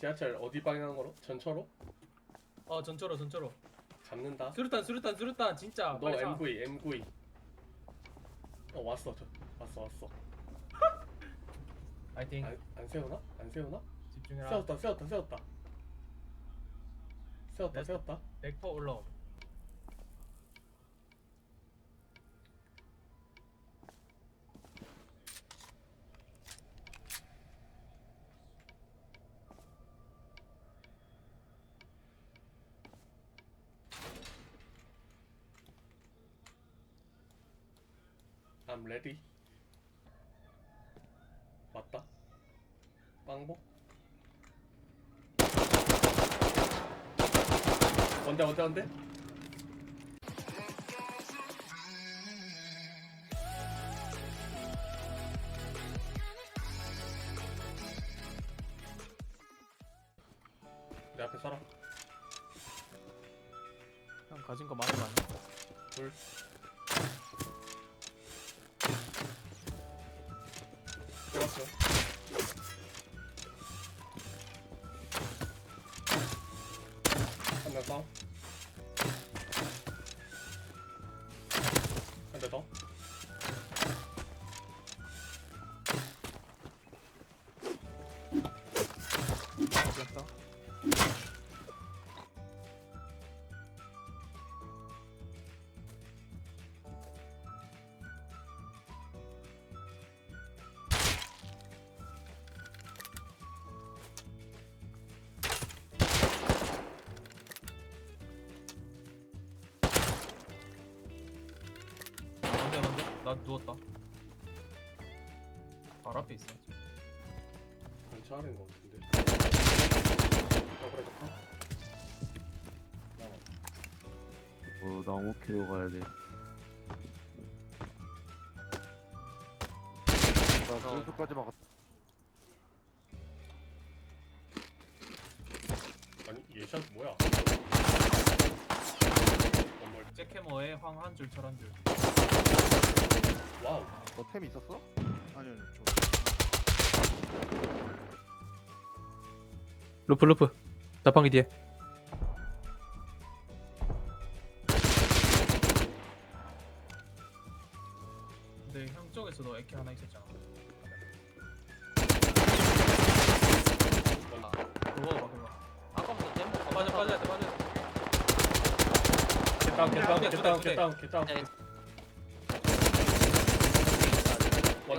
지하철 어디 방향으로? 전철로? 어 전철로 전철로 잡는다. 수류탄 수류탄 수류탄 진짜 너 빨리 쏴. M9, M9. 어 왔어, 저 왔어 왔어. 파이팅 안, 안 세우나? 안 세우나? 집중해라 세웠다, 세웠다, 세웠다. 세웠다, 네. 세웠다. 100% 올라옴 I'm ready. 왔다. 빵복. 언제 언제 언제? 내 앞에 살아. 형 가진 거 많은 거 아니야? 둘. 한 나 누웠다 바로 앞에 있어 것 같은데. 나와. 어, 나무 키로 가야 돼. 나 그래서까지 막았. 아니 얘샷 뭐야? 건물. 잭캐머에 황한 줄, 철한 줄. 와우. 너템 있었어? 아니요. 저 루프 루프 자판기 뒤에 근데 형 쪽에서도 에케 하나 있었잖아. 아, 그거 봐, 그거. 아까부터 댐 아, 맞아, 맞아야 돼, 맞아야 돼. 겟다운 두 대. 겟다운 겟다운.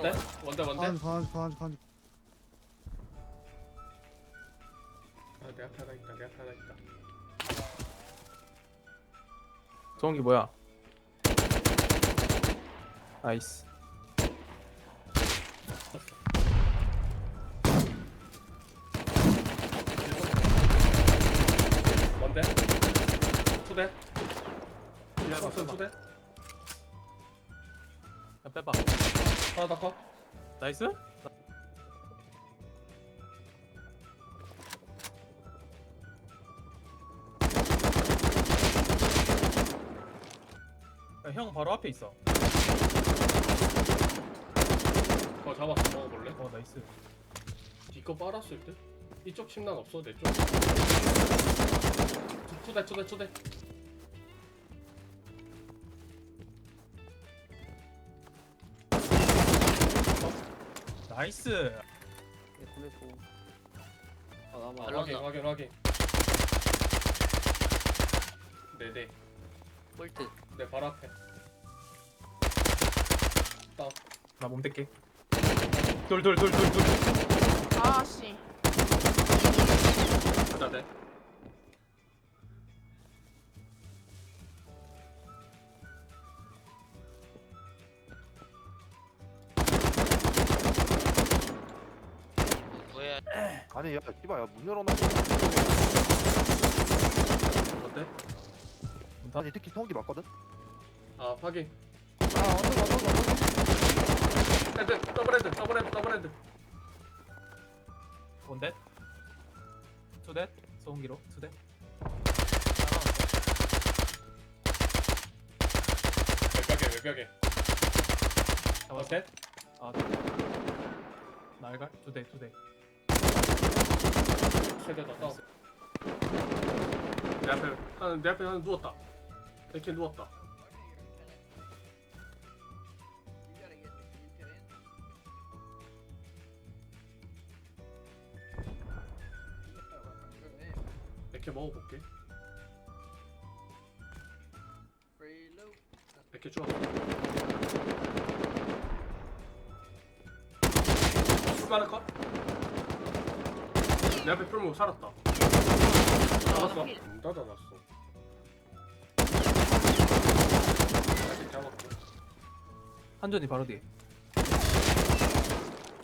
원대 원대 원대. 반지, 반지, 반지, 반지. 아 내 앞에 하나 있다. 내 앞에 하나 있다. 소음기 뭐야 나이스 원대. 투대. 일선 투대. 야, 빼봐. 하나 더 컷. 나이스? 야, 형 바로 앞에 있어. 어 잡았어. 먹어볼래? 어, 나이스. 뒤거 빨았을 때? 이쪽 침낭 없어 내 쪽. 투- 투대 투대 투대. 나이스. 예, 보내고 아 나만 아, 확인 확인 확인. 네네. 폴트 내 발 앞에. 다운. 나 몸 댈게. 돌, 돌, 돌, 돌, 돌. 아씨 하나 돼. 아니 야, 씨발, 야, 문 열어놔. 어때? 아니 특히 성기 맞거든. 아 확인. 아, 언더, 언더, 언더. 헤드 더블 헤드 더블 헤드 더블 헤드. 원댓? 투댓? 소음기로? 투댓? 외벽에 외벽에. 잡았어? 어때? 아, 날갈? 두 대, 두 대. 세대 다 다운. 내 앞에 하나 내 앞에 하나 누웠다 이렇게 누웠다 이렇게 먹어볼게 이렇게 좋아 수많은 컷? 내 앞에 풀무 살았다 잡았어 문 닫아놨어 아직 잡았고 한전이 바로 뒤에.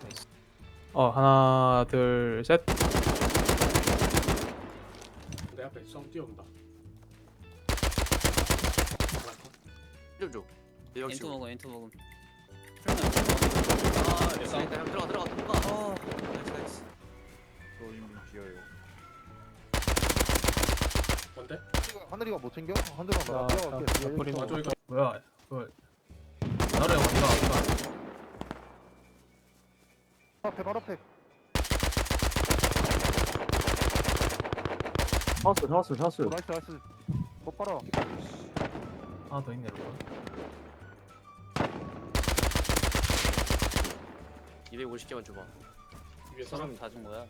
나이스. 어 하나 둘 셋. 내 앞에 성 뛰어온다 좀 줘. 대형 엔투 씨 먹음 엔투 먹음. 아 됐어. 일단 들어가 들어가 들어가. 어. 나이스 나이스. 로인 비어요. 뭔데? 하늘이가 못 챙겨? 하늘이가 자, 나 자, 뛰어갈게. 아, 거. 저 이거 뭐야? 그걸 나를 왔다 왔다. 앞에 바로 앞에. 잡았어 잡았어. 오, 나이스 나이스. 못 봐라. 하나 더 있네 이거. 250개만 줘봐. 위에 사람 사람 다준 거야.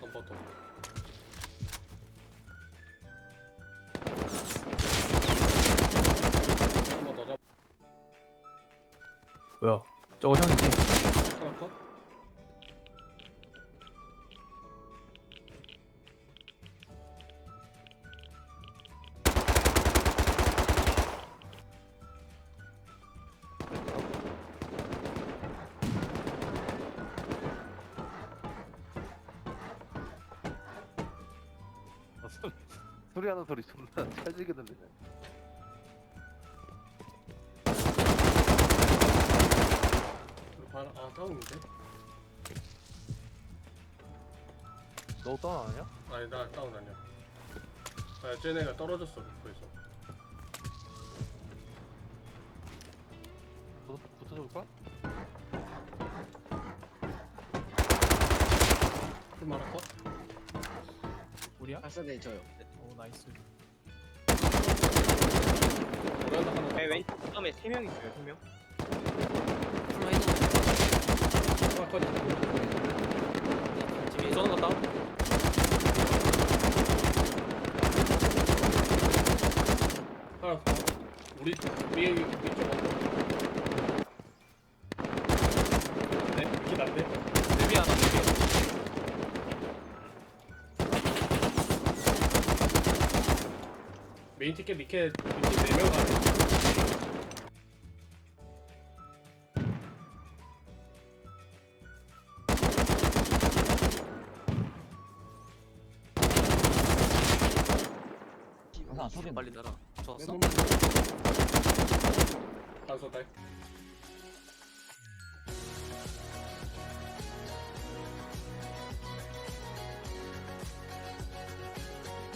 한번 더. 한번 더 잡. 뭐야? 저거 형이지? 소리 하는 소리 존나 찰지게 들리네. 바로 아 다운인데? 너 다운 아니야? 아니 나 다운 아니야 아 쟤네가 떨어졌어 그래서 너도 붙어줄까? 풀마라 컷. 우리야? 발사대 저요 오 나이스. 하나. 네, 왼쪽 처음에 3명 있어요 3명 풀마 있는 하나 컷. 집에 저는 갔다. 하나 더. 우리 위에 위쪽 왔다. 네, 이렇게 난데. 내비 하나 내비. 메인 티켓 이렇게 네명 가네. 빨리 달아. 좋았어. 단소 달.